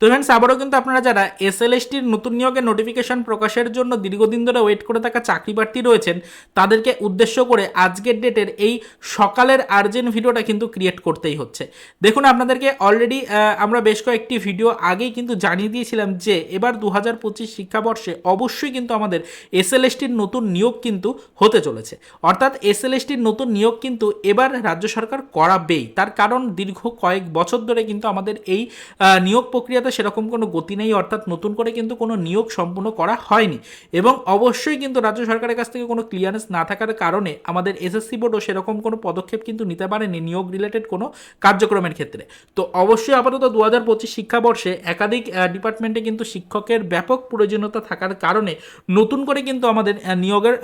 তো ফ্রেন্ডস আবারও কিন্তু আপনারা যারা এস এল এসটির নতুন নিয়োগের নোটিফিকেশন প্রকাশের জন্য দীর্ঘদিন ধরে ওয়েট করে থাকা চাকরি প্রার্থী রয়েছেন, তাদেরকে উদ্দেশ্য করে আজকের ডেটের এই সকালের আর্জেন্ট ভিডিওটা কিন্তু ক্রিয়েট করতেই হচ্ছে। দেখুন, আপনাদেরকে অলরেডি আমরা বেশ কয়েকটি ভিডিও আগেই কিন্তু জানিয়ে দিয়েছিলাম যে এবার দু হাজার পঁচিশ শিক্ষাবর্ষে অবশ্যই কিন্তু আমাদের এস এল এসটির নতুন নিয়োগ কিন্তু হতে চলেছে। অর্থাৎ এস এল এসটির নতুন নিয়োগ কিন্তু এবার রাজ্য সরকার করাবেই। তার কারণ দীর্ঘ কয়েক বছর ধরে কিন্তু আমাদের এই নিয়োগ নিয়োগ প্রক্রিয়াতে সেরকম কোনো গতি নেই, অর্থাৎ নতুন করে কিন্তু কোনো নিয়োগ সম্পূর্ণ করা হয়নি। এবং অবশ্যই কিন্তু রাজ্য সরকারের কাছ থেকে কোনো ক্লিয়ারেন্স না থাকার কারণে আমাদের এসএসসি বোর্ডও সেরকম কোনো পদক্ষেপ কিন্তু নিতে পারেনি নিয়োগ রিলেটেড কোনো কার্যক্রমের ক্ষেত্রে। তো অবশ্যই আপাতত দু হাজার পঁচিশ শিক্ষাবর্ষে একাধিক ডিপার্টমেন্টে কিন্তু শিক্ষকের ব্যাপক প্রয়োজনীয়তা থাকার কারণে নতুন করে কিন্তু আমাদের নিয়োগের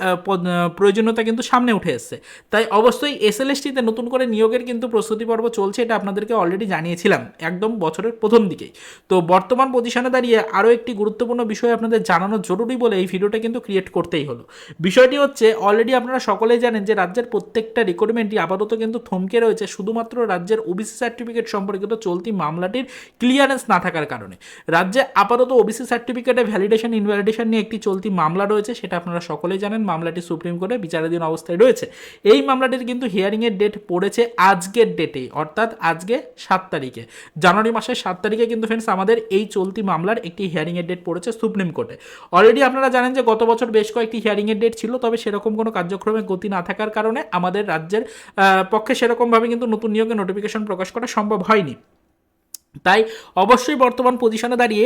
প্রয়োজনীয়তা কিন্তু সামনে উঠে এসছে। তাই অবশ্যই এসএলএসটিতে নতুন করে নিয়োগের কিন্তু প্রস্তুতি পর্ব চলছে, এটা আপনাদেরকে অলরেডি জানিয়েছিলাম, একদম বছরের প্রথম দিকেই। তো বর্তমান পজিশনে দাঁড়িয়ে আরও একটি গুরুত্বপূর্ণ বিষয় আপনাদের জানানো জরুরি বলে এই ভিডিওটা কিন্তু ক্রিয়েট করতেই হলো। বিষয়টি হচ্ছে অলরেডি আপনারা সকলেই জানেন যে রাজ্যের প্রত্যেকটা রিক্রুটমেন্টই আপাতত কিন্তু থমকে রয়েছে, শুধুমাত্র রাজ্যের ওবিসি সার্টিফিকেট সম্পর্কিত চলতি মামলাটির ক্লিয়ারেন্স না থাকার কারণে। রাজ্যে আপাতত ওবিসি সার্টিফিকেটে ভ্যালিডেশন ইনভ্যালিডেশন নিয়ে একটি চলতি মামলা রয়েছে, সেটা আপনারা সকলেই জানেন, মামলাটি সুপ্রিম কোর্টে বিচারাধীন অবস্থায় রয়েছে। এই মামলাটির কিন্তু হিয়ারিংয়ের ডেট পড়েছে আজকের ডেটেই অর্থাৎ আজকে সাত তারিখে। জানুয়ারি মাসের সাত তারিখে কিন্তু ফ্রেন্ডস আমাদের এই চলতি মামলার একটি হিয়ারিংয়ের ডেট পড়েছে সুপ্রিম কোর্টে। অলরেডি আপনারা জানেন যে গত বছর বেশ কয়েকটি হিয়ারিংয়ের ডেট ছিল, তবে সেরকম কোনো কার্যক্রমে গতি না থাকার কারণে আমাদের রাজ্যের পক্ষে সেরকমভাবে কিন্তু নতুন নিয়োগের নোটিফিকেশন প্রকাশ করা সম্ভব হয়নি। তাই অবশ্যই বর্তমান পজিশনে দাঁড়িয়ে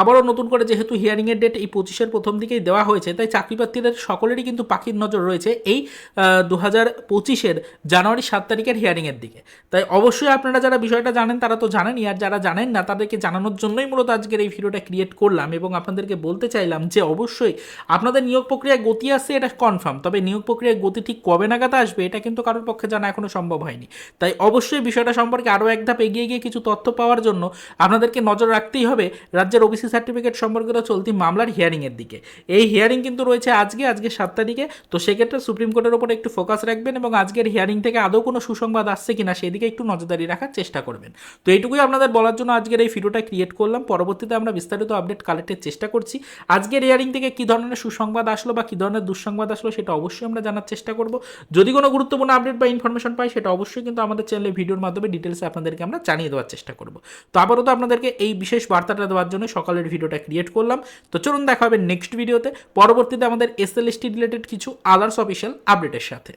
আবারও নতুন করে যেহেতু হিয়ারিংয়ের ডেট এই পঁচিশের প্রথম দিকেই দেওয়া হয়েছে, তাই চাকরি প্রার্থীদের সকলেরই কিন্তু পাখির নজর রয়েছে এই দু হাজার পঁচিশের জানুয়ারি সাত তারিখের হিয়ারিংয়ের দিকে। তাই অবশ্যই আপনারা যারা বিষয়টা জানেন তারা তো জানেনই, আর যারা জানেন না তাদেরকে জানানোর জন্যই মূলত আজকের এই ভিডিওটা ক্রিয়েট করলাম এবং আপনাদেরকে বলতে চাইলাম যে অবশ্যই আপনাদের নিয়োগ প্রক্রিয়ায় গতি আসছে এটা কনফার্ম তবে নিয়োগ প্রক্রিয়ায় গতি ঠিক কবে নাগাদ আসবে, এটা কিন্তু কারোর পক্ষে জানা এখনও সম্ভব হয়নি। তাই অবশ্যই বিষয়টা সম্পর্কে আরও এক ধাপ এগিয়ে গিয়ে কিছু তথ্য পাওয়ার জন্য আপনাদেরকে নজর রাখতেই হবে রাজ্যের ওবিসি সার্টিফিকেট সম্পর্কিত চলতি মামলার হিয়ারিংয়ের দিকে। এই হিয়ারিং কিন্তু রয়েছে আজকে আজকে সাত তারিখে। তো সেক্ষেত্রে সুপ্রিম কোর্টের ওপর একটু ফোকাস রাখবেন এবং আজকের হিয়ারিং থেকে আদৌ কোনো সুসংবাদ আসছে কিনা সেদিকে একটু নজরদারি রাখার চেষ্টা করবেন। তো এইটুকুই আপনাদের বলার জন্য আজকের এই ভিডিওটা ক্রিয়েট করলাম। পরবর্তীতে আমরা বিস্তারিত আপডেট কালেক্টের চেষ্টা করছি। আজকের হিয়ারিং থেকে কী ধরনের সুসংবাদ আসলো বা কী ধরনের দুঃসংবাদ আসলো সেটা অবশ্যই আমরা জানার চেষ্টা করব। যদি কোনো গুরুত্বপূর্ণ আপডেট বা ইনফরমেশন পাই সেটা অবশ্যই কিন্তু আমাদের চ্যানেলে ভিডিওর মাধ্যমে ডিটেলসে আপনাদেরকে আমরা জানিয়ে দেওয়ার চেষ্টা করব। তো আবারও তো আপনাদেরকে এই বিশেষ বার্তাটা দেওয়ার জন্য সকালের ভিডিওটা ক্রিয়েট করলাম। তো চলুন দেখা হবে নেক্সট ভিডিওতে পরবর্তীতে আমাদের এস এল রিলেটেড কিছু আদার্স অফিসিয়াল আপডেটের সাথে।